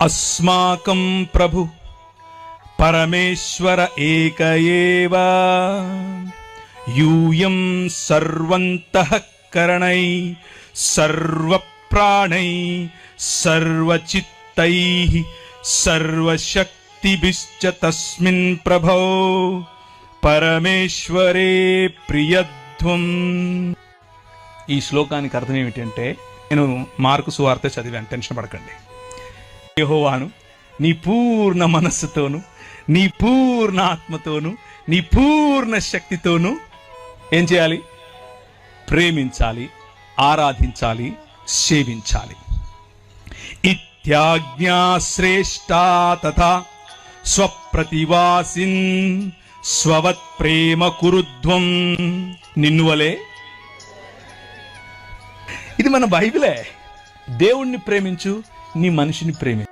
అస్మాకం ప్రభు పరమేశ్వర ఏక ఏవ యూయం సర్వంతఃకరణై సర్వప్రాణై సర్వచిత్తై సర్వశక్తిభిశ్చ తస్మిన్ ప్రభో పరమేశ్వరే ప్రియధ్వం ఈ శ్లోకానికి అర్థం ఏమిటంటే నేను మార్కు సువార్త చదివాను టెన్షన్ పడకండి. యహోవాను నీ పూర్ణ మనస్సుతోను నీ పూర్ణ ఆత్మతోను నీ పూర్ణ శక్తితోను ఏం చేయాలి? ప్రేమించాలి ఆరాధించాలి సేవించాలి. ఇత్యాజ్ఞా శ్రేష్టా తథా స్వప్రతివాసిన్ స్వవత్ ప్రేమ కురుధ్వం. నిన్నువలే ఇది మన బైబిలే. దేవుణ్ణి ప్రేమించు నీ మనిషిని ప్రేమించు.